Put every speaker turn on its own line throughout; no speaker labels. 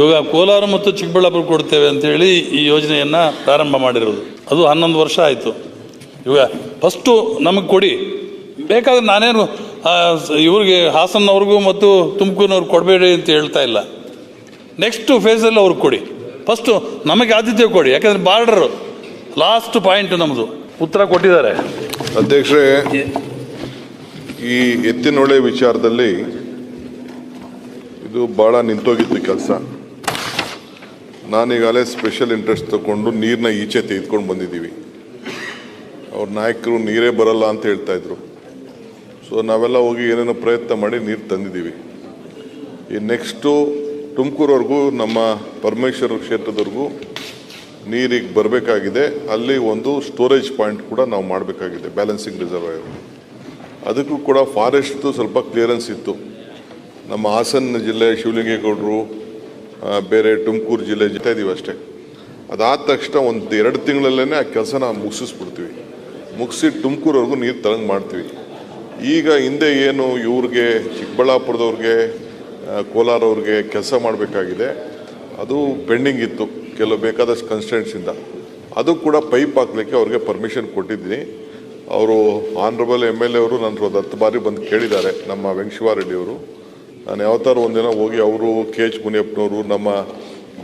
ಇವಾಗ ಕೋಲಾರ ಮತ್ತು ಚಿಕ್ಕಬಳ್ಳಾಪುರ ಕೊಡ್ತೇವೆ ಅಂತೇಳಿ ಈ ಯೋಜನೆಯನ್ನು ಪ್ರಾರಂಭ ಮಾಡಿರೋದು. ಅದು ಹನ್ನೊಂದು ವರ್ಷ ಆಯಿತು. ಇವಾಗ ಫಸ್ಟು ನಮಗೆ ಕೊಡಿ. ಬೇಕಾದ್ರೆ ನಾನೇನು ಇವ್ರಿಗೆ ಹಾಸನ್ನವ್ರಿಗೂ ಮತ್ತು ತುಮಕೂರಿನವ್ರಿಗೆ ಕೊಡಬೇಡಿ ಅಂತ ಹೇಳ್ತಾ ಇಲ್ಲ. ನೆಕ್ಸ್ಟ್ ಫೇಸಲ್ಲಿ ಅವ್ರಿಗೆ ಕೊಡಿ. ಫಸ್ಟು ನಮಗೆ ಆದಿತ್ಯ ಕೊಡಿ. ಯಾಕಂದರೆ ಬಾರ್ಡರು ಲಾಸ್ಟ್ ಪಾಯಿಂಟ್ ನಮ್ಮದು ಉತ್ತರ ಕೊಟ್ಟಿದ್ದಾರೆ.
ಅಧ್ಯಕ್ಷರೇ ಈ ಎತ್ತಿನೊಳೆ ವಿಚಾರದಲ್ಲಿ ಇದು ಭಾಳ ನಿಂತೋಗಿತ್ತು ಕೆಲಸ. ನಾನೀಗಾಗಲೇ ಸ್ಪೆಷಲ್ ಇಂಟ್ರೆಸ್ಟ್ ತಗೊಂಡು ನೀರನ್ನ ಈಚೆ ತೆಗೆದುಕೊಂಡು ಬಂದಿದ್ದೀವಿ. ಅವ್ರ ನಾಯಕರು ನೀರೇ ಬರಲ್ಲ ಅಂತ ಹೇಳ್ತಾ ಇದ್ರು. ಸೊ ನಾವೆಲ್ಲ ಹೋಗಿ ಏನೇನೋ ಪ್ರಯತ್ನ ಮಾಡಿ ನೀರು ತಂದಿದ್ದೀವಿ. ಈ ನೆಕ್ಸ್ಟು ತುಮಕೂರವರೆಗೂ, ನಮ್ಮ ಪರಮೇಶ್ವರ ಕ್ಷೇತ್ರದವರೆಗೂ ನೀರಿಗೆ ಬರಬೇಕಾಗಿದೆ. ಅಲ್ಲಿ ಒಂದು ಸ್ಟೋರೇಜ್ ಪಾಯಿಂಟ್ ಕೂಡ ನಾವು ಮಾಡಬೇಕಾಗಿದೆ ಬ್ಯಾಲೆನ್ಸಿಂಗ್ ರಿಸರ್ವಾಯರ್ ಅದಕ್ಕೂ ಕೂಡ ಫಾರೆಸ್ಟ್ದು ಸ್ವಲ್ಪ ಕ್ಲಿಯರೆನ್ಸ್ ಇತ್ತು. ನಮ್ಮ ಹಾಸನ ಜಿಲ್ಲೆ ಶಿವಲಿಂಗೇಗೌಡರು ಬೇರೆ ತುಮಕೂರು ಜಿಲ್ಲೆ ಜೊತೆ ಇದೀವಿ ಅಷ್ಟೇ. ಅದಾದ ತಕ್ಷಣ ಒಂದು ಎರಡು ತಿಂಗಳಲ್ಲೇ ಆ ಕೆಲಸ ನಾವು ಮುಗಿಸಿಸ್ಬಿಡ್ತೀವಿ. ಮುಗಿಸಿ ತುಮಕೂರವರೆಗೂ ನೀರು ತರಂಗ್ ಮಾಡ್ತೀವಿ. ಈಗ ಹಿಂದೆ ಏನು ಇವ್ರಿಗೆ, ಚಿಕ್ಕಬಳ್ಳಾಪುರದವ್ರಿಗೆ ಕೋಲಾರವ್ರಿಗೆ ಕೆಲಸ ಮಾಡಬೇಕಾಗಿದೆ. ಅದು ಪೆಂಡಿಂಗ್ ಇತ್ತು, ಕೆಲವು ಬೇಕಾದಷ್ಟು ಕನ್ಸ್ಟೆಂಟ್ಸಿಂದ ಅದು ಕೂಡ ಪೈಪ್ ಹಾಕ್ಲಿಕ್ಕೆ ಅವ್ರಿಗೆ ಪರ್ಮಿಷನ್ ಕೊಟ್ಟಿದ್ದೀನಿ. ಅವರು ಆನರಬಲ್ ಎಂ ಎಲ್ ಎ ಅವರು ನನ್ನ ಹತ್ತು ಬಾರಿ ಬಂದು ಕೇಳಿದ್ದಾರೆ, ನಮ್ಮ ವೆಂಕಟೇಶ್ವರ ಅವರು. ನಾನು ಯಾವತ್ತಾರು ಒಂದಿನ ಹೋಗಿ ಅವರು ಕೆ ಎಚ್ ಮುನಿಯಪ್ಪನವರು, ನಮ್ಮ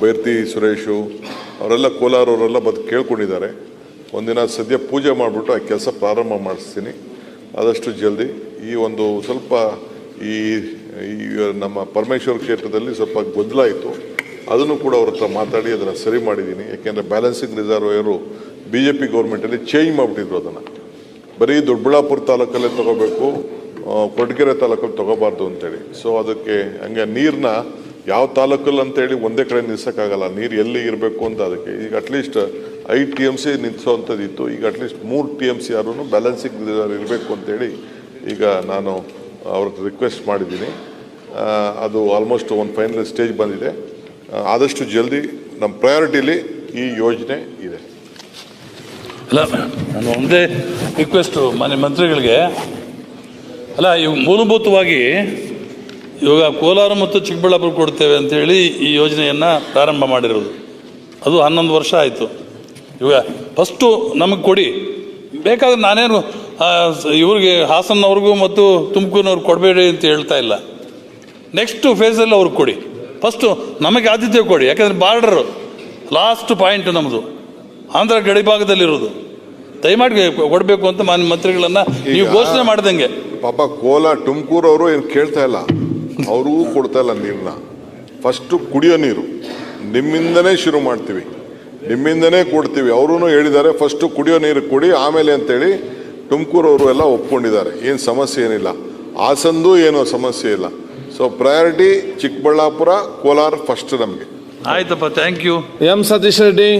ಬೈರ್ತಿ ಸುರೇಶು, ಅವರೆಲ್ಲ ಕೋಲಾರವರೆಲ್ಲ ಬಂದು ಕೇಳ್ಕೊಂಡಿದ್ದಾರೆ. ಒಂದಿನ ಸದ್ಯ ಪೂಜೆ ಮಾಡಿಬಿಟ್ಟು ಆ ಕೆಲಸ ಪ್ರಾರಂಭ ಮಾಡಿಸ್ತೀನಿ. ಆದಷ್ಟು ಜಲ್ದಿ ಈ ಒಂದು ಸ್ವಲ್ಪ ಈ ನಮ್ಮ ಪರಮೇಶ್ವರ ಕ್ಷೇತ್ರದಲ್ಲಿ ಸ್ವಲ್ಪ ಗೊಂದಲ ಇತ್ತು. ಅದನ್ನು ಕೂಡ ಅವ್ರ ಹತ್ರ ಮಾತಾಡಿ ಅದನ್ನು ಸರಿ ಮಾಡಿದ್ದೀನಿ. ಯಾಕೆಂದರೆ ಬ್ಯಾಲೆನ್ಸಿಂಗ್ ರಿಸರ್ವೇಯರು ಬಿ ಜೆ ಪಿ ಗೌರ್ಮೆಂಟಲ್ಲಿ ಚೇಂಜ್ ಮಾಡಿಬಿಟ್ಟಿದ್ರು ಅದನ್ನು. ಬರೀ ದೊಡ್ಡಬಳ್ಳಾಪುರ ತಾಲೂಕಲ್ಲೇ ತಗೋಬೇಕು ಆ, ಕೊರಟಗೆರೆ ತಾಲೂಕಲ್ಲಿ ತಗೋಬಾರ್ದು ಅಂತೇಳಿ. ಸೊ ಅದಕ್ಕೆ ಹಂಗೆ ನೀರನ್ನ ಯಾವ ತಾಲೂಕಲ್ಲಿ ಅಂತೇಳಿ ಒಂದೇ ಕಡೆ ನಿಲ್ಸೋಕ್ಕಾಗಲ್ಲ. ನೀರು ಎಲ್ಲಿ ಇರಬೇಕು ಅಂತ ಅದಕ್ಕೆ. ಈಗ ಅಟ್ಲೀಸ್ಟ್ ಐದು ಟಿ ಎಂ ಸಿ ನಿಲ್ಲಿಸೋವಂಥದ್ದಿತ್ತು ಈಗ ಅಟ್ಲೀಸ್ಟ್ ಮೂರು ಟಿ ಎಂ ಸಿ ಯಾರು ಬ್ಯಾಲೆನ್ಸಿಂಗ್ ಇರಬೇಕು ಅಂತೇಳಿ ಈಗ ನಾನು ಅವ್ರಿಗೆ ರಿಕ್ವೆಸ್ಟ್ ಮಾಡಿದ್ದೀನಿ. ಅದು ಆಲ್ಮೋಸ್ಟ್ ಒಂದು ಫೈನಲ್ ಸ್ಟೇಜ್ ಬಂದಿದೆ. ಆದಷ್ಟು ಜಲ್ದಿ ನಮ್ಮ ಪ್ರಯಾರಿಟಿಲಿ ಈ ಯೋಜನೆ ಇದೆ.
ಅಲ್ಲ ನಾನು ಒಂದೇ ರಿಕ್ವೆಸ್ಟು ಮನೆ ಮಂತ್ರಿಗಳಿಗೆ. ಅಲ್ಲ ಇವು ಮೂಲಭೂತವಾಗಿ ಇವಾಗ ಕೋಲಾರ ಮತ್ತು ಚಿಕ್ಕಬಳ್ಳಾಪುರ ಕೊಡ್ತೇವೆ ಅಂತೇಳಿ ಈ ಯೋಜನೆಯನ್ನು ಪ್ರಾರಂಭ ಮಾಡಿರೋದು. ಅದು ಹನ್ನೊಂದು ವರ್ಷ ಆಯಿತು. ಇವಾಗ ಫಸ್ಟು ನಮಗೆ ಕೊಡಿ. ಬೇಕಾದ್ರೆ ನಾನೇನು ಇವ್ರಿಗೆ ಹಾಸನ್ನವ್ರಿಗೂ ಮತ್ತು ತುಮಕೂರಿನವ್ರಿಗೆ ಕೊಡಬೇಡಿ ಅಂತ ಹೇಳ್ತಾ ಇಲ್ಲ. ನೆಕ್ಸ್ಟು ಫೇಸಲ್ಲಿ ಅವ್ರಿಗೆ ಕೊಡಿ. ಫಸ್ಟು ನಮಗೆ ಆದ್ಯತೆ ಕೊಡಿ. ಯಾಕಂದರೆ ಬಾರ್ಡರು ಲಾಸ್ಟ್ ಪಾಯಿಂಟ್ ನಮ್ಮದು ಆಂಧ್ರ ಗಡಿಭಾಗದಲ್ಲಿರೋದು. ದಯಮಾಡಿ ಕೊಡಬೇಕು ಅಂತ ಮಾನ್ಯ ಮಂತ್ರಿಗಳನ್ನು ನೀವು ಘೋಷಣೆ ಮಾಡ್ದಂಗೆ.
ಪಾಪ ಕೋಲ ತುಮಕೂರು ಅವರು ಏನು ಕೇಳ್ತಾ ಇಲ್ಲ. ಅವ್ರಿಗೂ ಕೊಡ್ತಾ ಇಲ್ಲ ನೀರನ್ನ ಫಸ್ಟು ಕುಡಿಯೋ ನೀರು. ನಿಮ್ಮಿಂದನೇ ಶುರು ಮಾಡ್ತೀವಿ. ನಿಮ್ಮಿಂದನೇ ಕೊಡ್ತೀವಿ. ಅವರು ಹೇಳಿದ್ದಾರೆ ಫಸ್ಟು ಕುಡಿಯೋ ನೀರು ಕೊಡಿ ಆಮೇಲೆ ಅಂತೇಳಿ ತುಮಕೂರು ಅವರು ಎಲ್ಲ ಒಪ್ಕೊಂಡಿದ್ದಾರೆ. ಏನು ಸಮಸ್ಯೆ ಏನಿಲ್ಲ. ಹಾಸಂದು ಏನು ಸಮಸ್ಯೆ ಇಲ್ಲ. So priority Chikkaballapur Kolar first ನಮಗೆ.
ಆಯ್ತಪ್ಪ thank you
M Satish Reddy.